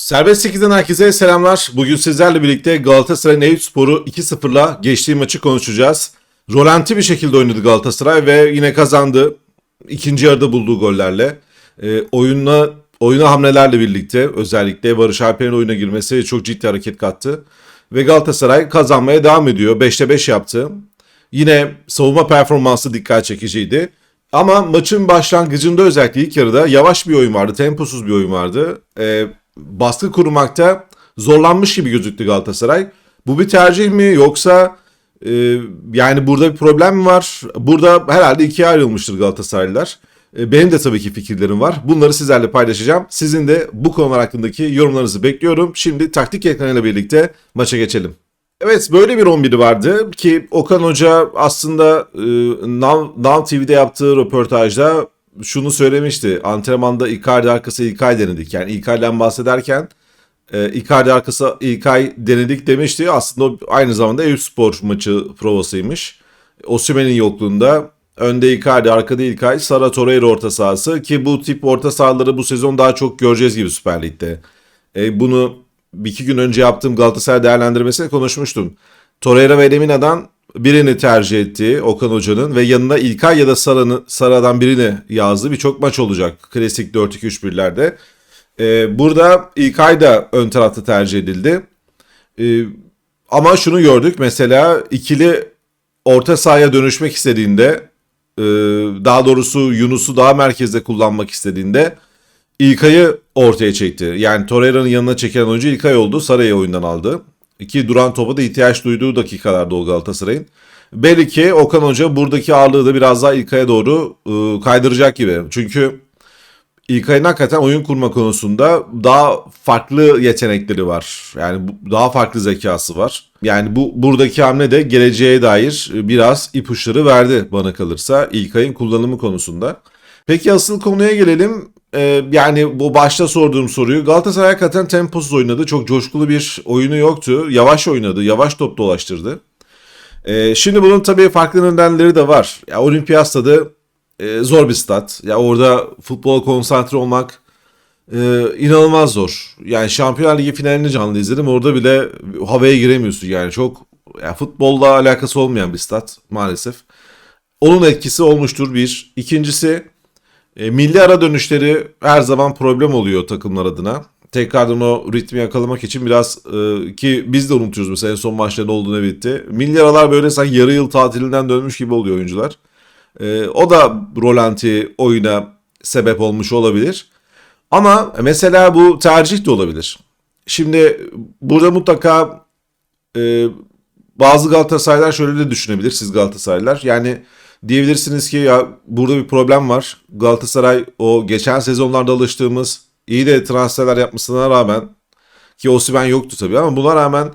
Serbest 8'den herkese selamlar. Bugün sizlerle birlikte Galatasaray'ın Eyüp Spor'u 2-0'la geçtiği maçı konuşacağız. Rolanti bir şekilde oynadı Galatasaray ve yine kazandı. İkinci yarıda bulduğu gollerle. E, oyunla oyuna hamlelerle birlikte özellikle Barış Alper'in oyuna girmesi çok ciddi hareket kattı. Ve Galatasaray kazanmaya devam ediyor. 5'te 5 yaptı. Yine savunma performansı dikkat çekiciydi. Ama maçın başlangıcında özellikle ilk yarıda yavaş bir oyun vardı, temposuz bir oyun vardı. Ee, baskı kurmakta zorlanmış gibi gözüktü Galatasaray. Bu bir tercih mi yoksa e, yani burada bir problem mi var? Burada herhalde ikiye ayrılmıştır Galatasaraylılar. E, benim de tabii ki fikirlerim var. Bunları sizlerle paylaşacağım. Sizin de bu konular hakkındaki yorumlarınızı bekliyorum. Şimdi taktik ekranıyla birlikte maça geçelim. Evet böyle bir 11'i vardı ki Okan Hoca aslında e, Now, Now TV'de yaptığı röportajda şunu söylemişti. Antrenmanda Icardi arkası İlkay denedik. Yani İlkay'dan bahsederken e, Icardi arkası İlkay denedik demişti. Aslında aynı zamanda Eyüp Spor maçı provasıymış. Osimhen'in yokluğunda önde Icardi, arkada İlkay, Sara Torreira orta sahası ki bu tip orta sahaları bu sezon daha çok göreceğiz gibi Süper Lig'de. E, bunu bir iki gün önce yaptığım Galatasaray değerlendirmesinde konuşmuştum. Torreira ve Lemina'dan birini tercih etti Okan Hoca'nın ve yanına İlkay ya da Sara'nın Sara'dan birini yazdı. Birçok maç olacak klasik 4-2-3-1'lerde. Ee, burada İlkay da ön tarafta tercih edildi. Ee, ama şunu gördük mesela ikili orta sahaya dönüşmek istediğinde e, daha doğrusu Yunus'u daha merkezde kullanmak istediğinde İlkay'ı ortaya çekti. Yani Torreira'nın yanına çeken oyuncu İlkay oldu. Saray'ı oyundan aldı. İki duran topa da ihtiyaç duyduğu dakikalarda o Galatasaray'ın. Belli ki Okan Hoca buradaki ağırlığı da biraz daha İlkay'a doğru e, kaydıracak gibi. Çünkü İlkay'ın hakikaten oyun kurma konusunda daha farklı yetenekleri var. Yani daha farklı zekası var. Yani bu buradaki hamle de geleceğe dair biraz ipuçları verdi bana kalırsa İlkay'ın kullanımı konusunda. Peki asıl konuya gelelim. Ee, yani bu başta sorduğum soruyu Galatasaray hakikaten temposuz oynadı. Çok coşkulu bir oyunu yoktu. Yavaş oynadı. Yavaş top dolaştırdı. Ee, şimdi bunun tabii farklı nedenleri de var. Ya Olimpiyat stadı e, zor bir stat. Ya orada futbola konsantre olmak e, inanılmaz zor. Yani Şampiyonlar Ligi finalini canlı izledim. Orada bile havaya giremiyorsun yani. Çok ya futbolla alakası olmayan bir stat maalesef. Onun etkisi olmuştur bir. İkincisi e, milli ara dönüşleri her zaman problem oluyor takımlar adına. Tekrardan o ritmi yakalamak için biraz e, ki biz de unutuyoruz mesela en son maçta ne oldu ne bitti. Milli aralar böyle sanki yarı yıl tatilinden dönmüş gibi oluyor oyuncular. E, o da rolanti oyuna sebep olmuş olabilir. Ama mesela bu tercih de olabilir. Şimdi burada mutlaka e, bazı Galatasaraylar şöyle de düşünebilir siz Galatasaraylar. Yani diyebilirsiniz ki ya burada bir problem var. Galatasaray o geçen sezonlarda alıştığımız iyi de transferler yapmasına rağmen ki Osimhen yoktu tabii ama buna rağmen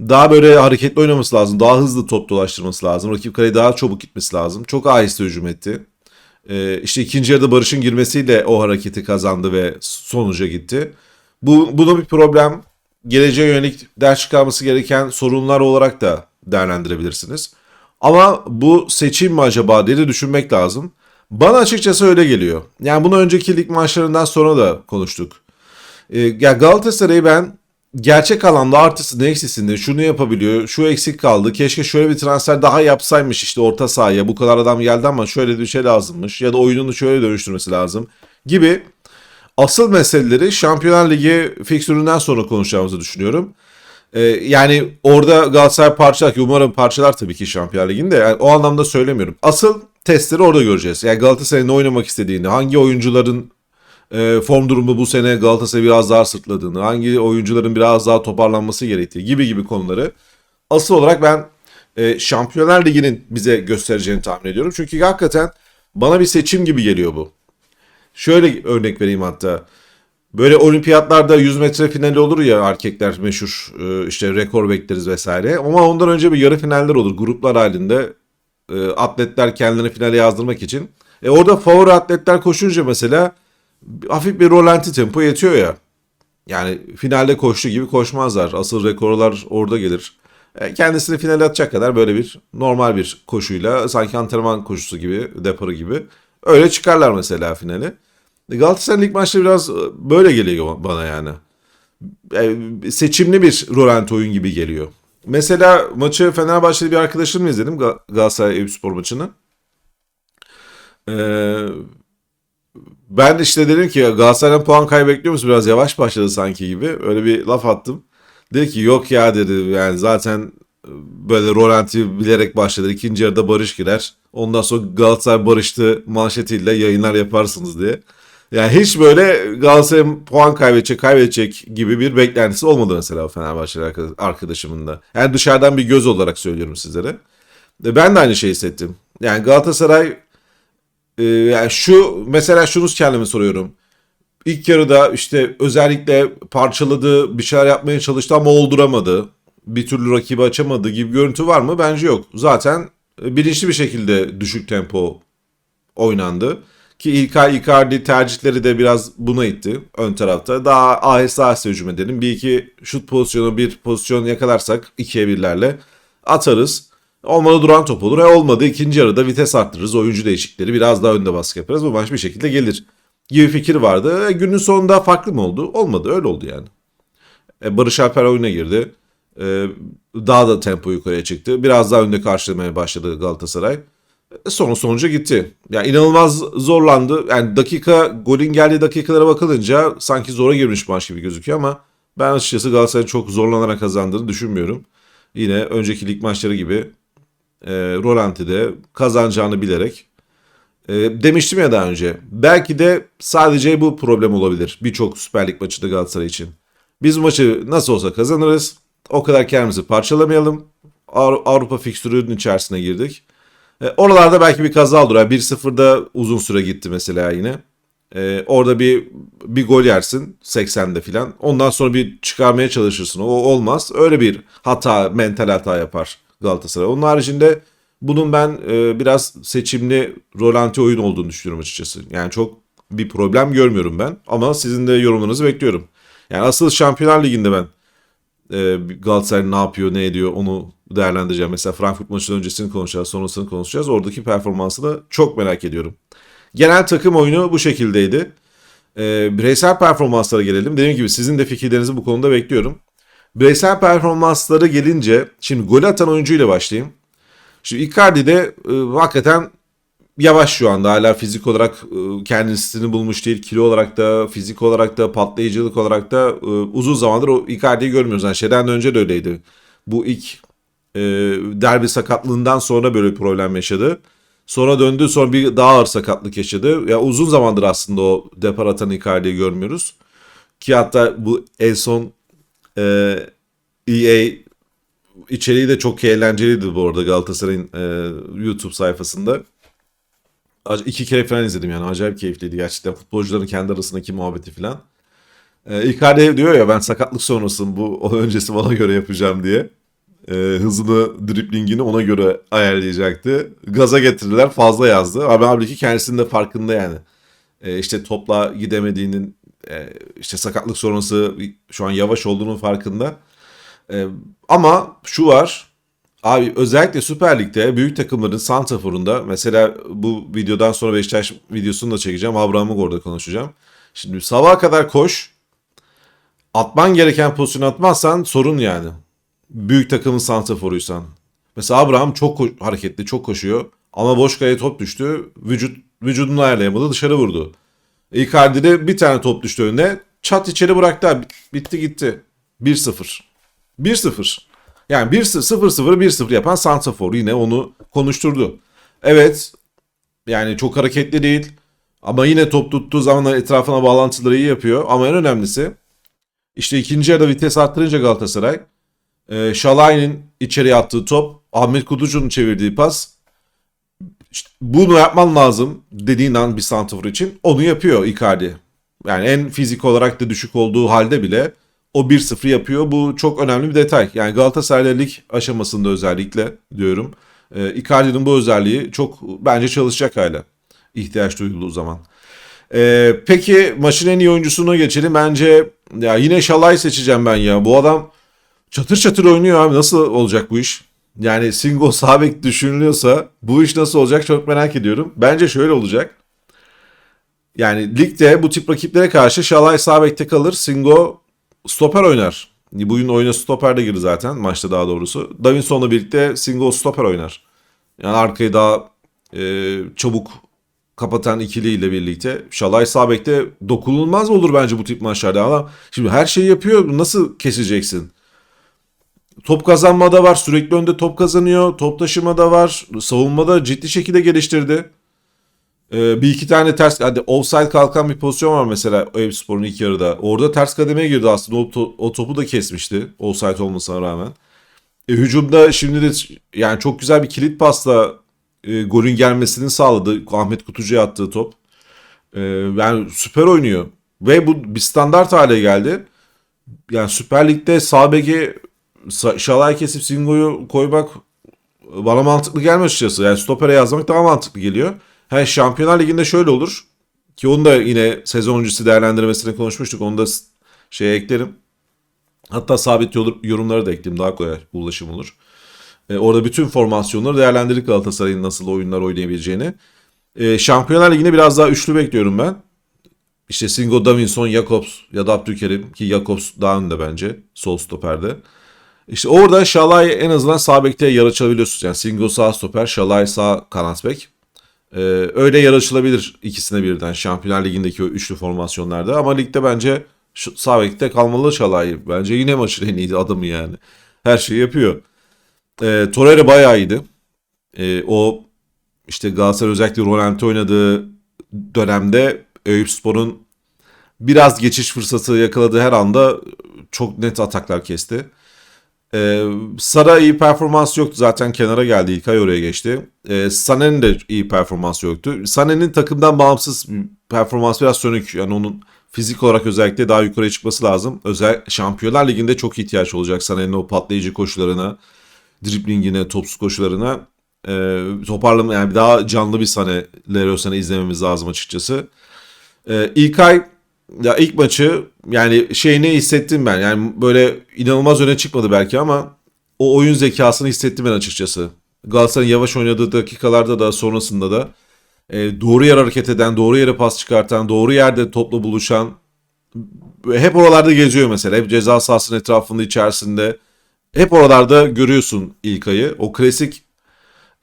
daha böyle hareketli oynaması lazım. Daha hızlı top dolaştırması lazım. Rakip kaleye daha çabuk gitmesi lazım. Çok aheste hücum etti. Ee, işte ikinci yarıda Barış'ın girmesiyle o hareketi kazandı ve sonuca gitti. Bu, bunu bir problem geleceğe yönelik ders çıkarması gereken sorunlar olarak da değerlendirebilirsiniz. Ama bu seçim mi acaba diye de düşünmek lazım. Bana açıkçası öyle geliyor. Yani bunu önceki lig maçlarından sonra da konuştuk. Ee, ya Galatasaray'ı ben gerçek alanda artısını eksisini şunu yapabiliyor, şu eksik kaldı. Keşke şöyle bir transfer daha yapsaymış işte orta sahaya. Bu kadar adam geldi ama şöyle bir şey lazımmış ya da oyununu şöyle dönüştürmesi lazım gibi asıl meseleleri Şampiyonlar Ligi fiksüründen sonra konuşacağımızı düşünüyorum. Ee, yani orada Galatasaray parçalar ki umarım parçalar tabii ki Şampiyonlar Ligi'nde. Yani o anlamda söylemiyorum. Asıl testleri orada göreceğiz. Yani Galatasaray'ın ne oynamak istediğini, hangi oyuncuların e, form durumu bu sene Galatasaray'ı biraz daha sırtladığını, hangi oyuncuların biraz daha toparlanması gerektiği gibi gibi konuları asıl olarak ben e, Şampiyonlar Ligi'nin bize göstereceğini tahmin ediyorum. Çünkü hakikaten bana bir seçim gibi geliyor bu. Şöyle örnek vereyim hatta. Böyle olimpiyatlarda 100 metre finali olur ya erkekler meşhur e, işte rekor bekleriz vesaire. Ama ondan önce bir yarı finaller olur gruplar halinde. E, atletler kendilerini finale yazdırmak için. E orada favori atletler koşunca mesela hafif bir rolanti tempo yetiyor ya. Yani finalde koştu gibi koşmazlar. Asıl rekorlar orada gelir. E, kendisini finale atacak kadar böyle bir normal bir koşuyla sanki antrenman koşusu gibi, deparı gibi öyle çıkarlar mesela finale. E, Galatasaray lig maçları biraz e, böyle geliyor bana yani. e, seçimli bir rolanti oyun gibi geliyor. Mesela maçı Fenerbahçeli bir arkadaşımla izledim Ga- Galatasaray Eyüpspor maçını. Ee, ben işte dedim ki Galatasaray'dan puan kaybediyor musun? Biraz yavaş başladı sanki gibi. Öyle bir laf attım. Dedi ki yok ya dedi yani zaten böyle rolanti bilerek başladı. İkinci yarıda Barış girer. Ondan sonra Galatasaray barıştı manşetiyle yayınlar yaparsınız diye. Yani hiç böyle Galatasaray'ın puan kaybedecek, kaybedecek gibi bir beklentisi olmadı mesela Fenerbahçeli arkadaş- arkadaşımın da. Yani dışarıdan bir göz olarak söylüyorum sizlere. E, Ben de aynı şeyi hissettim. Yani Galatasaray e, yani şu mesela şunu kendime soruyorum. İlk yarıda işte özellikle parçaladı, bir şeyler yapmaya çalıştı ama olduramadı. Bir türlü rakibi açamadı gibi görüntü var mı? Bence yok. Zaten bilinçli bir şekilde düşük tempo oynandı. Ki İlkay Icardi tercihleri de biraz buna itti ön tarafta. Daha aheste aheste hücum edelim. Bir iki şut pozisyonu bir pozisyon yakalarsak ikiye birlerle atarız. Olmadı duran top olur. E olmadı ikinci yarıda vites arttırırız. Oyuncu değişikleri biraz daha önde baskı yaparız. Bu maç bir şekilde gelir gibi fikir vardı. E, günün sonunda farklı mı oldu? Olmadı öyle oldu yani. E, Barış Alper oyuna girdi. E, daha da tempo yukarıya çıktı. Biraz daha önde karşılamaya başladı Galatasaray. Sonra sonuca gitti. Yani inanılmaz zorlandı. Yani dakika golün geldiği dakikalara bakılınca sanki zora girmiş maç gibi gözüküyor ama ben açıkçası Galatasaray'ın çok zorlanarak kazandığını düşünmüyorum. Yine önceki lig maçları gibi e, Rolanti'de kazanacağını bilerek e, demiştim ya daha önce. Belki de sadece bu problem olabilir. Birçok Süper Lig maçında Galatasaray için. Biz maçı nasıl olsa kazanırız. O kadar kendimizi parçalamayalım. Avru- Avrupa fikstürünün içerisine girdik. E, oralarda belki bir kaza olur. Yani 1-0'da uzun süre gitti mesela yine. E, orada bir bir gol yersin 80'de filan. Ondan sonra bir çıkarmaya çalışırsın. O olmaz. Öyle bir hata, mental hata yapar Galatasaray. Onun haricinde bunun ben e, biraz seçimli rolanti oyun olduğunu düşünüyorum açıkçası. Yani çok bir problem görmüyorum ben. Ama sizin de yorumlarınızı bekliyorum. Yani asıl Şampiyonlar Ligi'nde ben e, Galatasaray ne yapıyor, ne ediyor onu değerlendireceğim. Mesela Frankfurt maçının öncesini konuşacağız, sonrasını konuşacağız. Oradaki performansını çok merak ediyorum. Genel takım oyunu bu şekildeydi. E, bireysel performanslara gelelim. Dediğim gibi sizin de fikirlerinizi bu konuda bekliyorum. Bireysel performansları gelince, şimdi gol atan oyuncuyla başlayayım. Şimdi Icardi de e, hakikaten yavaş şu anda. Hala fizik olarak e, kendisini bulmuş değil. Kilo olarak da, fizik olarak da, patlayıcılık olarak da e, uzun zamandır o Icardi'yi görmüyoruz. Yani şeyden de önce de öyleydi. Bu ilk e, derbi sakatlığından sonra böyle bir problem yaşadı. Sonra döndü sonra bir daha ağır sakatlık yaşadı. Ya uzun zamandır aslında o depar atan Icardi'yi görmüyoruz. Ki hatta bu en son e, EA içeriği de çok eğlenceliydi bu arada Galatasaray'ın e, YouTube sayfasında. İki kere falan izledim yani acayip keyifliydi gerçekten futbolcuların kendi arasındaki muhabbeti falan. E, Icardi diyor ya ben sakatlık sonrasım bu öncesi bana göre yapacağım diye. E, hızını, driplingini ona göre ayarlayacaktı. Gaza getirdiler fazla yazdı. Ama halbuki kendisinin de farkında yani. E, işte topla gidemediğinin e, işte sakatlık sonrası şu an yavaş olduğunun farkında. E, ama şu var. Abi özellikle Süper Lig'de büyük takımların santraforunda mesela bu videodan sonra Beşiktaş videosunu da çekeceğim. Abraham'ı orada konuşacağım. Şimdi sabaha kadar koş. Atman gereken pozisyonu atmazsan sorun yani. Büyük takımın santraforuysan. Mesela Abraham çok hareketli, çok koşuyor. Ama boş kaleye top düştü. Vücut vücudunu ayarlayamadı, dışarı vurdu. Icardi'de bir tane top düştü önüne. Çat içeri bıraktı. Bitti gitti. 1-0. 1-0. Yani 1-0-0 1-0 yapan Santrafor yine onu konuşturdu. Evet yani çok hareketli değil ama yine top tuttuğu zaman etrafına bağlantıları iyi yapıyor. Ama en önemlisi işte ikinci yarıda vites arttırınca Galatasaray e, Şalay'ın içeriye attığı top Ahmet Kutucu'nun çevirdiği pas işte bunu yapman lazım dediğin an bir santrafor için onu yapıyor Icardi. Yani en fizik olarak da düşük olduğu halde bile o 1-0 yapıyor. Bu çok önemli bir detay. Yani Galatasaray'la lig aşamasında özellikle diyorum. E, Icardi'nin bu özelliği çok bence çalışacak hala. ihtiyaç duyulduğu zaman. E, peki maçın en iyi oyuncusuna geçelim. Bence ya yine Şalay seçeceğim ben ya. Bu adam çatır çatır oynuyor abi. Nasıl olacak bu iş? Yani Singo sağ bek düşünülüyorsa bu iş nasıl olacak çok merak ediyorum. Bence şöyle olacak. Yani ligde bu tip rakiplere karşı Şalay sağ bekte kalır. Singo stoper oynar. Bugün oyuna stoper de girdi zaten maçta daha doğrusu. Davinson'la birlikte single stoper oynar. Yani arkayı daha e, çabuk kapatan ikiliyle birlikte. Şalay sağ bekte dokunulmaz olur bence bu tip maçlarda ama şimdi her şeyi yapıyor nasıl keseceksin? Top kazanmada var sürekli önde top kazanıyor. Top taşımada var. Savunmada ciddi şekilde geliştirdi. Ee, bir iki tane ters hadi offside kalkan bir pozisyon var mesela Eyüpspor'un ilk yarıda. Orada ters kademeye girdi aslında. O, to- o topu da kesmişti. Offside olmasına rağmen. E, hücumda şimdi de yani çok güzel bir kilit pasla e, golün gelmesini sağladı. Ahmet Kutucu'ya attığı top. E, yani süper oynuyor. Ve bu bir standart hale geldi. Yani Süper Lig'de sağ beki Şalay kesip Singo'yu koymak bana mantıklı gelmiyor açıkçası. Yani stopere yazmak daha mantıklı geliyor. Ha, Şampiyonlar Ligi'nde şöyle olur. Ki onu da yine sezon öncesi değerlendirmesini konuşmuştuk. Onu da şeye eklerim. Hatta sabit yor- yorumları da ekleyeyim. Daha kolay ulaşım olur. E, orada bütün formasyonları değerlendirdik Galatasaray'ın nasıl oyunlar oynayabileceğini. E, Şampiyonlar Ligi'nde biraz daha üçlü bekliyorum ben. İşte Singo, Davinson, Jakobs ya da Abdülkerim ki Jakobs daha önde bence sol stoperde. İşte orada Şalay en azından sağ bekte yer açabiliyorsunuz. Yani Singo sağ stoper, Şalay sağ kanat bek. Ee, öyle yer açılabilir ikisine birden Şampiyonlar Ligi'ndeki o üçlü formasyonlarda. Ama ligde bence şu- sağ bekte kalmalı Şalay. Bence yine maçın en iyi adamı yani. Her şeyi yapıyor. Ee, Torreira bayağı iyiydi. Ee, o işte Galatasaray özellikle Rolante oynadığı dönemde Eyüpspor'un biraz geçiş fırsatı yakaladığı her anda çok net ataklar kesti. Ee, Sara iyi performans yoktu zaten kenara geldi ilk ay oraya geçti. Ee, Sané'nin de iyi performans yoktu. Sané'nin takımdan bağımsız performans biraz sönük. Yani onun fizik olarak özellikle daha yukarıya çıkması lazım. Özel Şampiyonlar Ligi'nde çok ihtiyaç olacak Sané'nin o patlayıcı koşularına, driblingine, topsuz koşularına. Ee, toparlama yani daha canlı bir Sané, Leroy Sané izlememiz lazım açıkçası. Ee, ilk ay ya ilk maçı yani şeyini hissettim ben. Yani böyle inanılmaz öne çıkmadı belki ama o oyun zekasını hissettim ben açıkçası. Galatasaray'ın yavaş oynadığı dakikalarda da sonrasında da e, doğru yer hareket eden, doğru yere pas çıkartan, doğru yerde topla buluşan hep oralarda geziyor mesela. Hep ceza sahasının etrafında içerisinde. Hep oralarda görüyorsun İlkay'ı. O klasik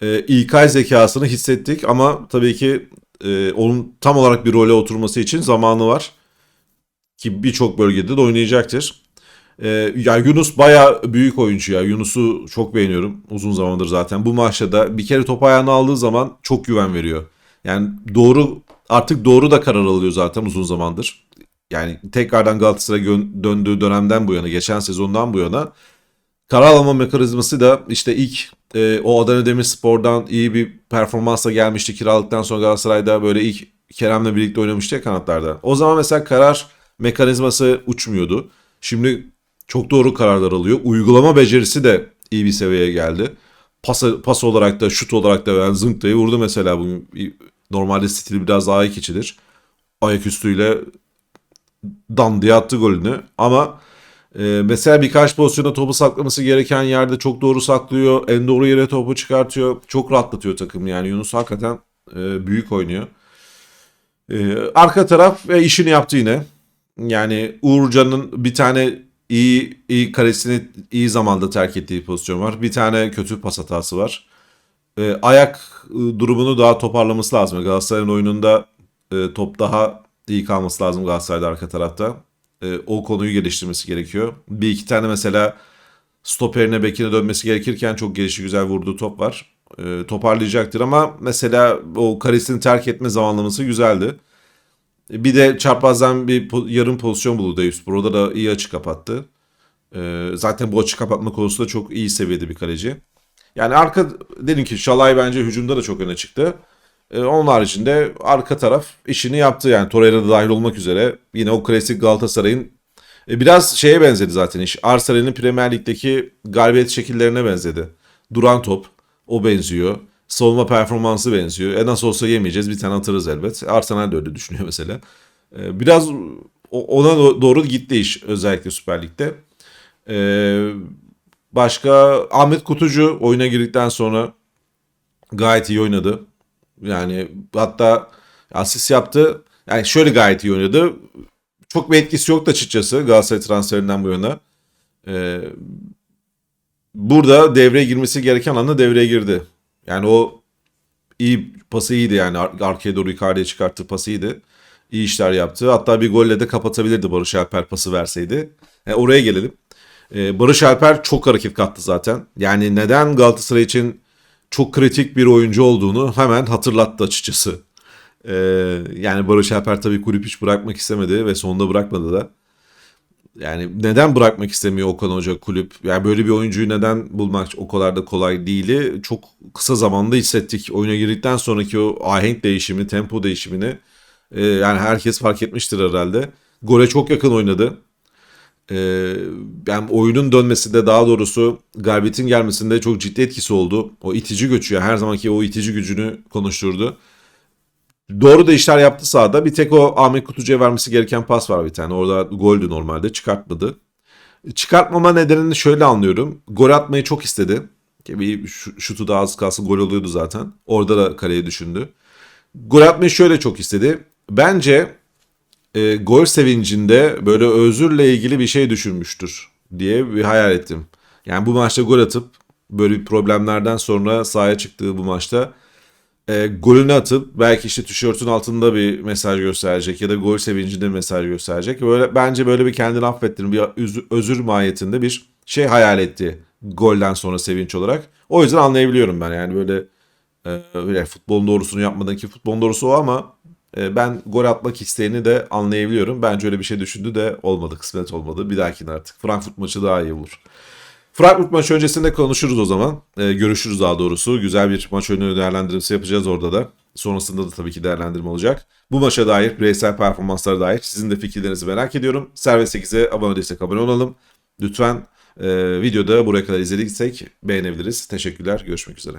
e, İlkay zekasını hissettik ama tabii ki e, onun tam olarak bir role oturması için zamanı var ki birçok bölgede de oynayacaktır. Ee, ya Yunus baya büyük oyuncu ya. Yunus'u çok beğeniyorum. Uzun zamandır zaten. Bu maçta da bir kere top ayağına aldığı zaman çok güven veriyor. Yani doğru artık doğru da karar alıyor zaten uzun zamandır. Yani tekrardan Galatasaray'a döndüğü dönemden bu yana, geçen sezondan bu yana karar alma mekanizması da işte ilk e, o Adana Demirspor'dan iyi bir performansla gelmişti. Kiralıktan sonra Galatasaray'da böyle ilk Kerem'le birlikte oynamıştı ya kanatlarda. O zaman mesela karar mekanizması uçmuyordu. Şimdi çok doğru kararlar alıyor. Uygulama becerisi de iyi bir seviyeye geldi. Pas, pas olarak da şut olarak da yani zınk diye vurdu mesela. Bugün normalde stili biraz daha ayak içidir. Ayaküstüyle dan diye attı golünü. Ama e, mesela birkaç pozisyonda topu saklaması gereken yerde çok doğru saklıyor. En doğru yere topu çıkartıyor. Çok rahatlatıyor takım yani. Yunus hakikaten e, büyük oynuyor. E, arka taraf e, işini yaptı yine. Yani Uğurcan'ın bir tane iyi iyi karesini iyi zamanda terk ettiği pozisyon var. Bir tane kötü pas hatası var. E, ayak e, durumunu daha toparlaması lazım. Galatasaray'ın oyununda e, top daha iyi kalması lazım Galatasaray'da arka tarafta. E, o konuyu geliştirmesi gerekiyor. Bir iki tane mesela stoperine bekine dönmesi gerekirken çok gelişi güzel vurduğu top var. E, toparlayacaktır ama mesela o karesini terk etme zamanlaması güzeldi. Bir de çaprazdan bir yarım pozisyon buldu Eyüpspor. Orada da iyi açı kapattı. Ee, zaten bu açı kapatma konusunda çok iyi seviyede bir kaleci. Yani arka dedim ki Şalay bence hücumda da çok öne çıktı. Ee, onun haricinde arka taraf işini yaptı yani Torreira da dahil olmak üzere. Yine o klasik Galatasaray'ın e, biraz şeye benzedi zaten iş. Arsenal'in Premier Lig'deki galibiyet şekillerine benzedi. Duran top o benziyor. Savunma performansı benziyor. E nasıl olsa yemeyeceğiz bir tane atarız elbet. Arsenal de öyle düşünüyor mesela. E, biraz ona do- doğru gitti iş özellikle Süper Lig'de. E, başka Ahmet Kutucu oyuna girdikten sonra gayet iyi oynadı. Yani hatta asist yaptı. Yani şöyle gayet iyi oynadı. çok bir etkisi yoktu açıkçası Galatasaray transferinden bu yana. Burada devreye girmesi gereken anda devreye girdi. Yani o iyi pası iyiydi yani Ar- arkaya doğru Icardi'ye çıkarttığı pası iyiydi. İyi işler yaptı. Hatta bir golle de kapatabilirdi Barış Alper pası verseydi. E, oraya gelelim. E, Barış Alper çok hareket kattı zaten. Yani neden Galatasaray için çok kritik bir oyuncu olduğunu hemen hatırlattı açıkçası. E, yani Barış Alper tabii kulüp hiç bırakmak istemedi ve sonunda bırakmadı da. Yani neden bırakmak istemiyor Okan Hoca kulüp? Yani böyle bir oyuncuyu neden bulmak o kadar da kolay değil. Çok kısa zamanda hissettik. Oyuna girdikten sonraki o ahenk değişimi, tempo değişimini e, yani herkes fark etmiştir herhalde. Gole çok yakın oynadı. E, yani oyunun dönmesinde daha doğrusu galibiyetin gelmesinde çok ciddi etkisi oldu. O itici gücü her zamanki o itici gücünü konuşturdu. Doğru da işler yaptı sahada. Bir tek o Ahmet Kutucu'ya vermesi gereken pas var bir tane. Orada goldü normalde çıkartmadı. Çıkartmama nedenini şöyle anlıyorum. Gol atmayı çok istedi. Bir şu- şutu da az kalsın gol oluyordu zaten. Orada da kaleye düşündü. Gol atmayı şöyle çok istedi. Bence e, gol sevincinde böyle özürle ilgili bir şey düşünmüştür diye bir hayal ettim. Yani bu maçta gol atıp böyle problemlerden sonra sahaya çıktığı bu maçta e, golünü atıp belki işte tişörtün altında bir mesaj gösterecek ya da gol sevincinde mesaj gösterecek. Böyle bence böyle bir kendini affettirin bir özür, özür mahiyetinde bir şey hayal etti golden sonra sevinç olarak. O yüzden anlayabiliyorum ben yani böyle e, öyle futbolun doğrusunu yapmadan ki futbolun doğrusu o ama e, ben gol atmak isteğini de anlayabiliyorum. Bence öyle bir şey düşündü de olmadı kısmet olmadı. Bir dahakine artık Frankfurt maçı daha iyi olur. Frankfurt maçı öncesinde konuşuruz o zaman. Ee, görüşürüz daha doğrusu. Güzel bir maç önü değerlendirmesi yapacağız orada da. Sonrasında da tabii ki değerlendirme olacak. Bu maça dair, bireysel performanslara dair sizin de fikirlerinizi merak ediyorum. Servet 8'e abone değilsek abone olalım. Lütfen e, videoda buraya kadar izlediysek beğenebiliriz. Teşekkürler. Görüşmek üzere.